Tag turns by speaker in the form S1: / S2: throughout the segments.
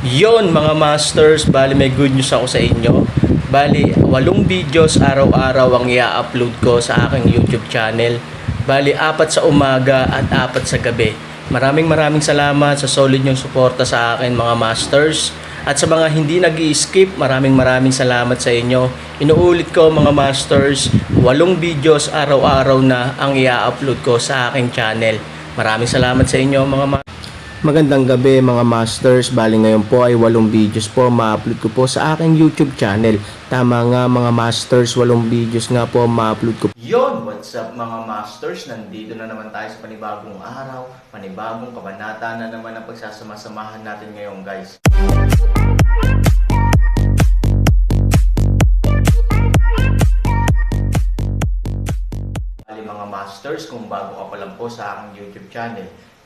S1: Yon mga masters, bali may good news ako sa inyo. Bali, walong videos araw-araw ang i-upload ko sa aking YouTube channel. Bali, apat sa umaga at apat sa gabi. Maraming maraming salamat sa solid nyong suporta sa akin mga masters. At sa mga hindi nag skip maraming maraming salamat sa inyo. Inuulit ko mga masters, walong videos araw-araw na ang i-upload ko sa aking channel. Maraming salamat sa inyo mga masters. Magandang gabi mga masters. Bali ngayon po ay walong videos po ma-upload ko po sa aking YouTube channel. Tama nga mga masters, walong videos nga po ma-upload ko. Yon, what's up mga masters? Nandito na naman tayo sa panibagong araw, panibagong kabanata na naman ang pagsasama-samahan natin ngayon guys. Bali mga masters, kung bago ka pa lang po sa aking YouTube channel,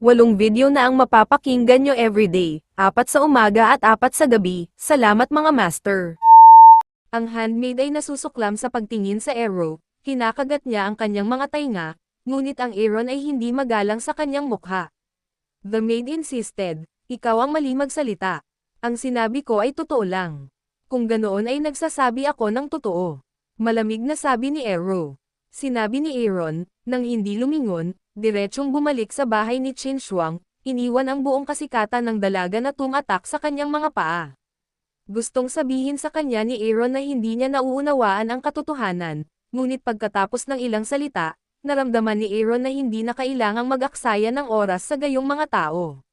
S2: walong video na ang mapapakinggan nyo everyday, apat sa umaga at apat sa gabi, salamat mga master. Ang handmaid ay nasusuklam sa pagtingin sa arrow, kinakagat niya ang kanyang mga tainga, ngunit ang Aaron ay hindi magalang sa kanyang mukha. The maid insisted, ikaw ang mali magsalita. Ang sinabi ko ay totoo lang. Kung ganoon ay nagsasabi ako ng totoo. Malamig na sabi ni Arrow. Sinabi ni Aaron, nang hindi lumingon, diretsong bumalik sa bahay ni Chin Shuang, iniwan ang buong kasikatan ng dalaga na tumatak sa kanyang mga paa. Gustong sabihin sa kanya ni Aaron na hindi niya nauunawaan ang katotohanan, ngunit pagkatapos ng ilang salita, naramdaman ni Aaron na hindi na kailangang mag-aksaya ng oras sa gayong mga tao.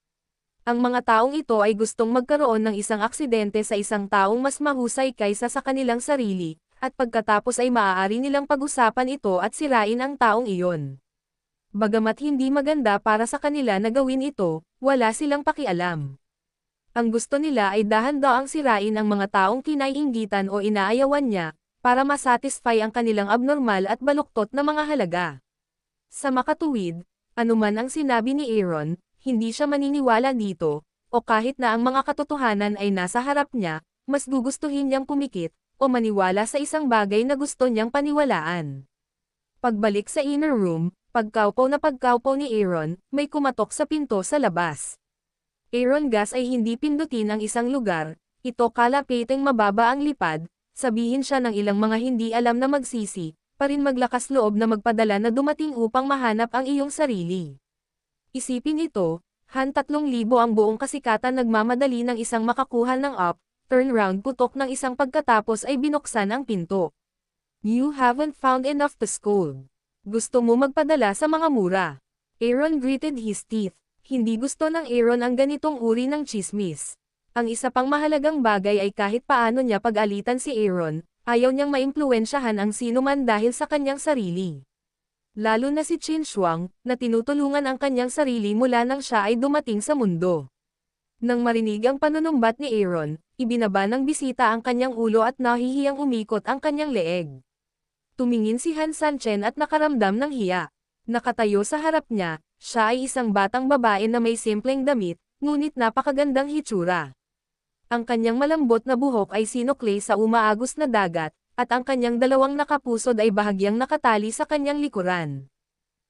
S2: Ang mga taong ito ay gustong magkaroon ng isang aksidente sa isang taong mas mahusay kaysa sa kanilang sarili, at pagkatapos ay maaari nilang pag-usapan ito at sirain ang taong iyon. Bagamat hindi maganda para sa kanila na gawin ito, wala silang pakialam. Ang gusto nila ay dahan-daang sirain ang mga taong kinaiinggitan o inaayawan niya, para masatisfy ang kanilang abnormal at baluktot na mga halaga. Sa makatuwid, anuman ang sinabi ni Aaron, hindi siya maniniwala dito, o kahit na ang mga katotohanan ay nasa harap niya, mas gugustuhin niyang pumikit, o maniwala sa isang bagay na gusto niyang paniwalaan. Pagbalik sa inner room, pagkaupo na pagkaupo ni Aaron, may kumatok sa pinto sa labas. Aaron Gas ay hindi pindutin ang isang lugar, ito kalapiteng mababa ang lipad, sabihin siya ng ilang mga hindi alam na magsisi, pa rin maglakas loob na magpadala na dumating upang mahanap ang iyong sarili. Isipin ito, han 3,000 ang buong kasikatan nagmamadali ng isang makakuha ng up, turnaround putok ng isang pagkatapos ay binuksan ang pinto. You haven't found enough to scold. Gusto mo magpadala sa mga mura. Aaron gritted his teeth. Hindi gusto ng Aaron ang ganitong uri ng chismis. Ang isa pang mahalagang bagay ay kahit paano niya pag-alitan si Aaron, ayaw niyang maimpluwensyahan ang sinuman dahil sa kanyang sarili. Lalo na si Chin Shuang, na tinutulungan ang kanyang sarili mula nang siya ay dumating sa mundo. Nang marinig ang panunumbat ni Aaron, ibinaba ng bisita ang kanyang ulo at nahihiyang umikot ang kanyang leeg. Tumingin si Han Sanchen at nakaramdam ng hiya. Nakatayo sa harap niya, siya ay isang batang babae na may simpleng damit, ngunit napakagandang hitsura. Ang kanyang malambot na buhok ay sinukli sa umaagos na dagat, at ang kanyang dalawang nakapusod ay bahagyang nakatali sa kanyang likuran.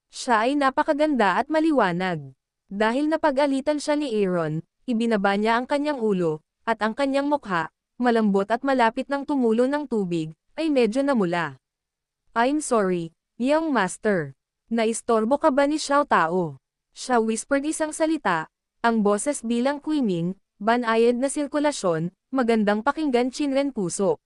S2: Siya ay napakaganda at maliwanag. Dahil napag-alitan siya ni Aaron, ibinaba niya ang kanyang ulo, at ang kanyang mukha, malambot at malapit ng tumulo ng tubig, ay medyo namula. I'm sorry, young master. Naistorbo ka ba ni Xiao Tao? Siya whispered isang salita, ang boses bilang quiming, banayad na sirkulasyon, magandang pakinggan chinren puso.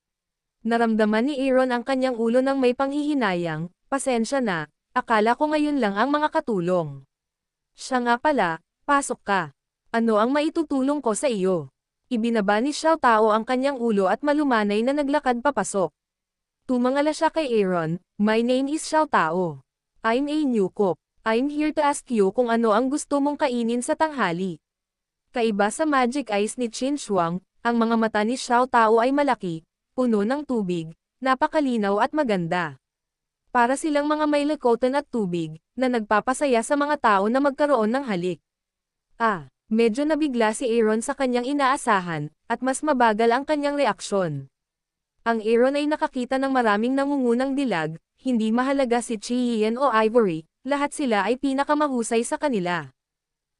S2: Naramdaman ni Aaron ang kanyang ulo ng may panghihinayang, pasensya na, akala ko ngayon lang ang mga katulong. Siya nga pala, pasok ka. Ano ang maitutulong ko sa iyo? Ibinaba ni Xiao Tao ang kanyang ulo at malumanay na naglakad papasok. Tumangala siya kay Aaron, My name is Xiao Tao. I'm a new cook. I'm here to ask you kung ano ang gusto mong kainin sa tanghali. Kaiba sa magic eyes ni Chin Shuang, ang mga mata ni Xiao Tao ay malaki, puno ng tubig, napakalinaw at maganda. Para silang mga may lakotan at tubig, na nagpapasaya sa mga tao na magkaroon ng halik. Ah, medyo nabigla si Aaron sa kanyang inaasahan, at mas mabagal ang kanyang reaksyon. Ang Aaron ay nakakita ng maraming nangungunang dilag, hindi mahalaga si Chiyien o Ivory, lahat sila ay pinakamahusay sa kanila.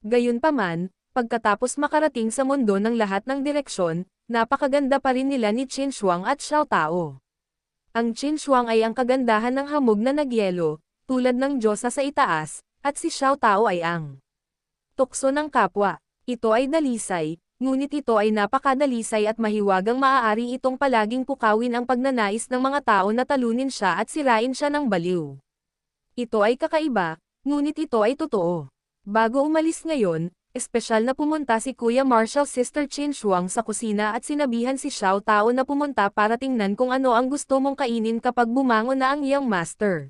S2: Gayunpaman, pagkatapos makarating sa mundo ng lahat ng direksyon, napakaganda pa rin nila ni Qin Shuang at Xiao Tao. Ang Qin Shuang ay ang kagandahan ng hamog na nagyelo, tulad ng Diyosa sa itaas, at si Xiao Tao ay ang tukso ng kapwa. Ito ay dalisay, ngunit ito ay napakadalisay at mahiwagang maaari itong palaging pukawin ang pagnanais ng mga tao na talunin siya at sirain siya ng baliw. Ito ay kakaiba, ngunit ito ay totoo. Bago umalis ngayon, espesyal na pumunta si Kuya Marshall Sister Chin Shuang sa kusina at sinabihan si Xiao Tao na pumunta para tingnan kung ano ang gusto mong kainin kapag bumangon na ang iyong master.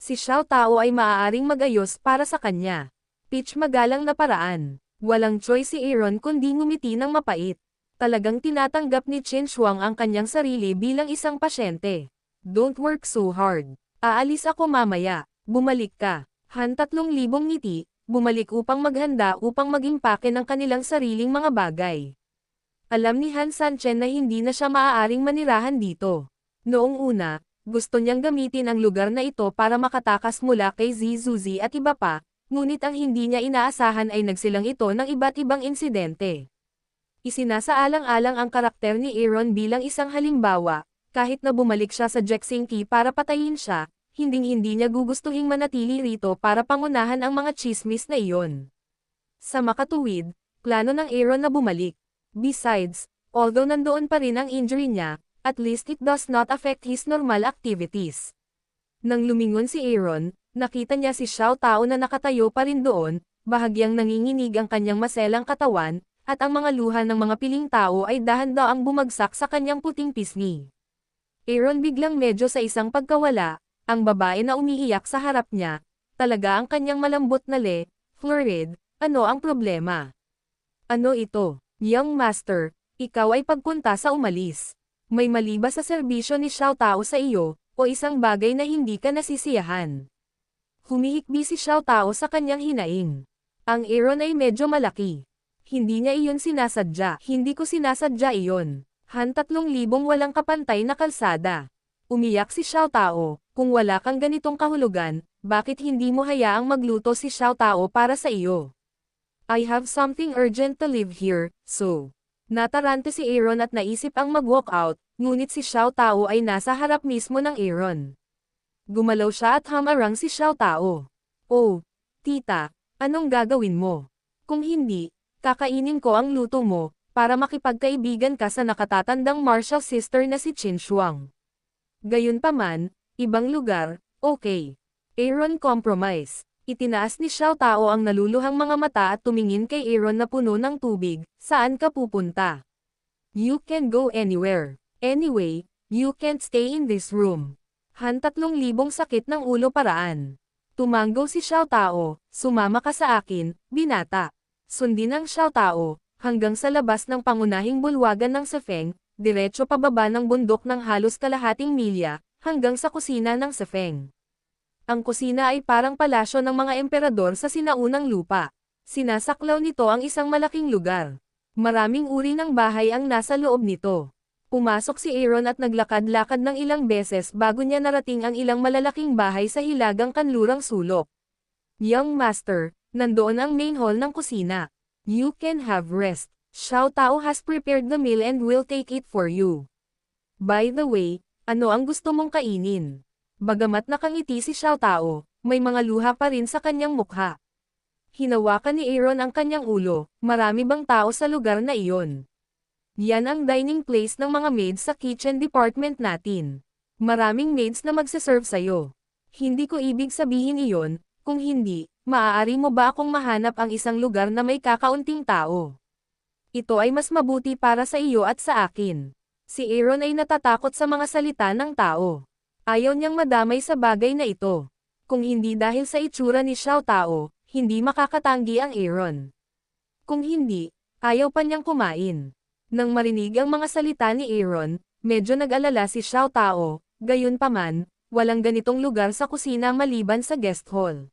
S2: Si Xiao Tao ay maaaring magayos para sa kanya. Pitch magalang na paraan. Walang choice si Aaron kundi ngumiti ng mapait. Talagang tinatanggap ni Chin Shuang ang kanyang sarili bilang isang pasyente. Don't work so hard. Aalis ako mamaya. Bumalik ka. Han tatlong libong ngiti, bumalik upang maghanda upang mag-impake ng kanilang sariling mga bagay. Alam ni Han Sanchen na hindi na siya maaaring manirahan dito. Noong una, gusto niyang gamitin ang lugar na ito para makatakas mula kay Zizuzi at iba pa, ngunit ang hindi niya inaasahan ay nagsilang ito ng iba't ibang insidente. Isinasaalang-alang ang karakter ni Aaron bilang isang halimbawa, kahit na bumalik siya sa Jexinki para patayin siya, hinding-hindi niya gugustuhing manatili rito para pangunahan ang mga chismis na iyon. Sa makatuwid, plano ng Aaron na bumalik. Besides, although nandoon pa rin ang injury niya, at least it does not affect his normal activities. Nang lumingon si Aaron, nakita niya si Xiao Tao na nakatayo pa rin doon, bahagyang nanginginig ang kanyang maselang katawan, at ang mga luha ng mga piling tao ay dahan-daang bumagsak sa kanyang puting pisngi. Aaron biglang medyo sa isang pagkawala, ang babae na umiiyak sa harap niya, talaga ang kanyang malambot na le, florid, ano ang problema? Ano ito, young master, ikaw ay pagpunta sa umalis. May mali ba sa serbisyo ni Xiao Tao sa iyo, o isang bagay na hindi ka nasisiyahan? Humihikbi si Xiao Tao sa kanyang hinaing. Ang Aaron ay medyo malaki. Hindi niya iyon sinasadya. Hindi ko sinasadya iyon. Han tatlong libong walang kapantay na kalsada. Umiyak si Xiao Tao, kung wala kang ganitong kahulugan, bakit hindi mo hayaang magluto si Xiao Tao para sa iyo? I have something urgent to leave here, so. Natarante si Aaron at naisip ang mag-walk out, ngunit si Xiao Tao ay nasa harap mismo ng Aaron. Gumalaw siya at hamarang si Xiao Tao. Oh, tita, anong gagawin mo? Kung hindi, kakainin ko ang luto mo, para makipagkaibigan ka sa nakatatandang martial sister na si Qin Shuang. Gayunpaman, ibang lugar, okay. Aaron compromise. Itinaas ni Xiao Tao ang naluluhang mga mata at tumingin kay Aaron na puno ng tubig, saan ka pupunta? You can go anywhere. Anyway, you can't stay in this room. Han tatlong libong sakit ng ulo paraan. Tumanggaw si Xiao Tao, sumama ka sa akin, binata. Sundin ang Xiao Tao, hanggang sa labas ng pangunahing bulwagan ng Sefeng, diretso pababa ng bundok ng halos kalahating milya, hanggang sa kusina ng Sefeng. Ang kusina ay parang palasyo ng mga emperador sa sinaunang lupa. Sinasaklaw nito ang isang malaking lugar. Maraming uri ng bahay ang nasa loob nito. Pumasok si Aaron at naglakad-lakad ng ilang beses bago niya narating ang ilang malalaking bahay sa hilagang kanlurang sulok. Young Master, nandoon ang main hall ng kusina. You can have rest. Xiao Tao has prepared the meal and will take it for you. By the way, ano ang gusto mong kainin? Bagamat nakangiti si Xiao Tao, may mga luha pa rin sa kanyang mukha. Hinawakan ni Aaron ang kanyang ulo, marami bang tao sa lugar na iyon? Yan ang dining place ng mga maids sa kitchen department natin. Maraming maids na magsaserve sa'yo. Hindi ko ibig sabihin iyon, kung hindi, maaari mo ba akong mahanap ang isang lugar na may kakaunting tao? Ito ay mas mabuti para sa iyo at sa akin. Si Aaron ay natatakot sa mga salita ng tao. Ayaw niyang madamay sa bagay na ito. Kung hindi dahil sa itsura ni Xiao Tao, hindi makakatanggi ang Aaron. Kung hindi, ayaw pa niyang kumain. Nang marinig ang mga salita ni Aaron, Medyo nag-alala si Xiao Tao, gayon paman, walang ganitong lugar sa kusina maliban sa guest hall.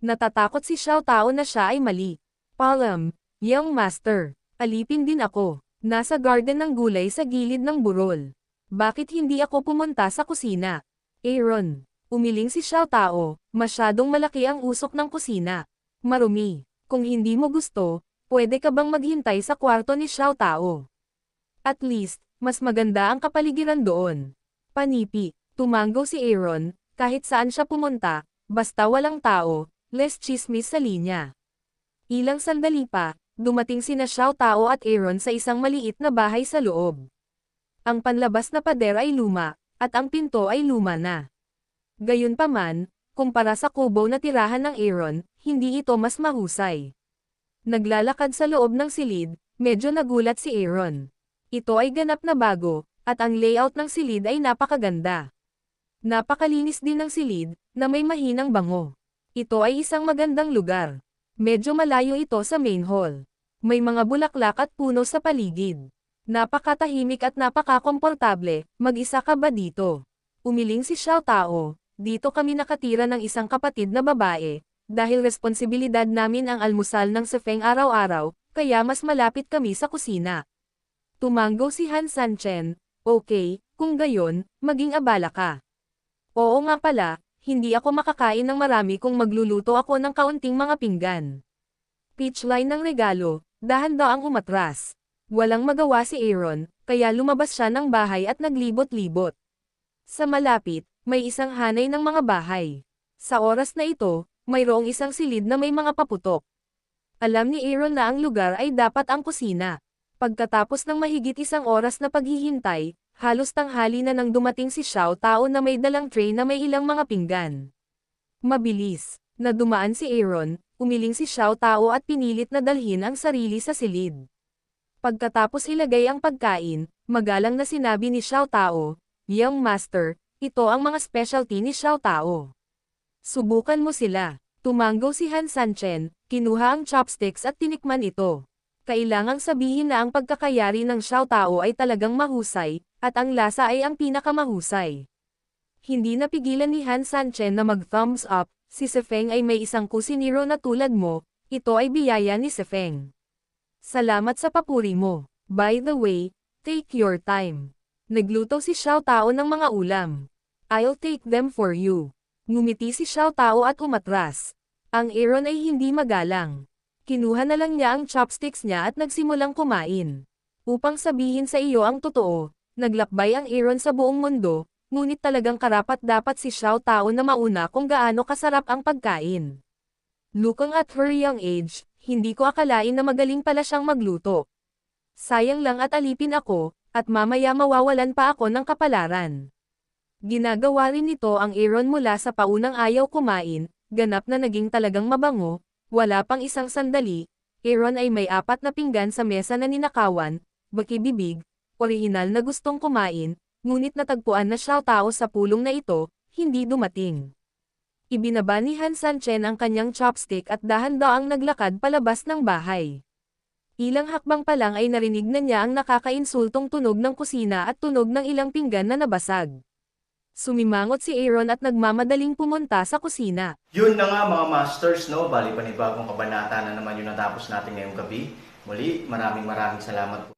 S2: Natatakot si Xiao Tao na siya ay mali. Palam, young master, alipin din ako. Nasa garden ng gulay sa gilid ng burol. Bakit hindi ako pumunta sa kusina? Aaron, umiling si Xiao Tao, masyadong malaki ang usok ng kusina. Marumi, kung hindi mo gusto, pwede ka bang maghintay sa kwarto ni Xiao Tao? At least, mas maganda ang kapaligiran doon. Panipi, tumanggo si Aaron, kahit saan siya pumunta, basta walang tao, less chismis sa linya. Ilang sandali pa, dumating sina Xiao Tao at Aaron sa isang maliit na bahay sa loob. Ang panlabas na pader ay luma, at ang pinto ay luma na. Gayunpaman, kumpara sa kubo na tirahan ng Aaron, hindi ito mas mahusay. Naglalakad sa loob ng silid, medyo nagulat si Aaron. Ito ay ganap na bago, at ang layout ng silid ay napakaganda. Napakalinis din ng silid, na may mahinang bango. Ito ay isang magandang lugar. Medyo malayo ito sa main hall. May mga bulaklak at puno sa paligid. Napakatahimik at napakakomportable, mag-isa ka ba dito? Umiling si Xiao Tao, dito kami nakatira ng isang kapatid na babae, dahil responsibilidad namin ang almusal ng Sefeng araw-araw, kaya mas malapit kami sa kusina. Tumanggo si Han Sanchen, okay, kung gayon, maging abala ka. Oo nga pala, hindi ako makakain ng marami kung magluluto ako ng kaunting mga pinggan. Peach line ng regalo, dahan-daang umatras. Walang magawa si Aaron, kaya lumabas siya ng bahay at naglibot-libot. Sa malapit, may isang hanay ng mga bahay. Sa oras na ito, mayroong isang silid na may mga paputok. Alam ni Aaron na ang lugar ay dapat ang kusina. Pagkatapos ng mahigit isang oras na paghihintay, halos tanghali na nang dumating si Xiao Tao na may dalang tray na may ilang mga pinggan. Mabilis, na dumaan si Aaron, umiling si Xiao Tao at pinilit na dalhin ang sarili sa silid. Pagkatapos ilagay ang pagkain, magalang na sinabi ni Xiao Tao, Young Master, ito ang mga specialty ni Xiao Tao. Subukan mo sila. Tumanggo si Han Sanchen, kinuha ang chopsticks at tinikman ito. Kailangang sabihin na ang pagkakayari ng Xiao Tao ay talagang mahusay, at ang lasa ay ang pinakamahusay. Hindi napigilan ni Han Sanchen na mag-thumbs up, si Sefeng ay may isang kusiniro na tulad mo, ito ay biyaya ni Sefeng. Salamat sa papuri mo. By the way, take your time. Nagluto si Xiao Tao ng mga ulam. I'll take them for you. Ngumiti si Xiao Tao at umatras. Ang Aaron ay hindi magalang. Kinuha na lang niya ang chopsticks niya at nagsimulang kumain. Upang sabihin sa iyo ang totoo, naglakbay ang Aaron sa buong mundo, ngunit talagang karapat dapat si Xiao Tao na mauna kung gaano kasarap ang pagkain. Looking at her young age, hindi ko akalain na magaling pala siyang magluto. Sayang lang at alipin ako, at mamaya mawawalan pa ako ng kapalaran. Ginagawa rin nito ang Aaron mula sa paunang ayaw kumain, ganap na naging talagang mabango, wala pang isang sandali, Aaron ay may apat na pinggan sa mesa na ninakawan, baki-bibig, orihinal na gustong kumain, ngunit natagpuan na siya tao sa pulong na ito, hindi dumating. Ibinaba ni Han Sanchen ang kanyang chopstick at dahan-daang naglakad palabas ng bahay. Ilang hakbang pa lang ay narinig na niya ang nakakainsultong tunog ng kusina at tunog ng ilang pinggan na nabasag. Sumimangot si Aaron at nagmamadaling pumunta sa kusina.
S1: Yun na nga mga masters, no? Bali panibagong kabanata na naman yung natapos natin ngayong gabi. Muli, maraming maraming salamat po.